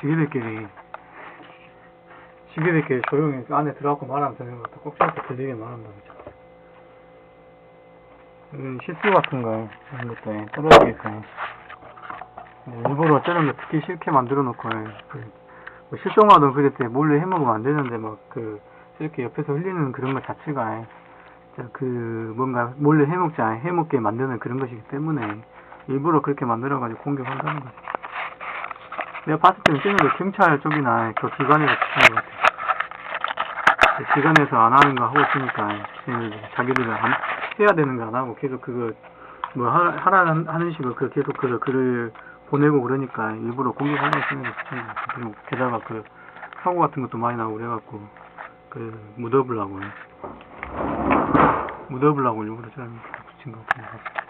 지게들끼리 지게들끼리 조용히 안에 들어가고 말하면 되는 것도 꼭 잡고 들리게 말한다 그죠. 음, 실수 같은 거 이런 것도 떨어지게끔 일부러 저런 거 듣기 싫게 만들어 놓고 그, 뭐 실종하던 그때 몰래 해먹으면 안 되는데 막 그 이렇게 옆에서 흘리는 그런 것 자체가 그 뭔가 몰래 해먹지 않 해먹게 만드는 그런 것이기 때문에 일부러 그렇게 만들어가지고 공격한다는 거지. 내가 봤을 때는 쟤는 경찰 쪽이나 그 기관에서 붙은 것 같아. 기관에서 안 하는 거 하고 있으니까 자기들은 안, 해야 되는 거 안 하고 계속 그거 뭐 하, 하라는 하는 식으로 그 계속 그 글을 보내고 그러니까 일부러 공격하려고 쓰는 거 붙은 것 같아. 그리고 게다가 그 사고 같은 것도 많이 나고 그래갖고 그 묻어보려고 묻어보려고 일부러 붙인 것 같은 거 같아.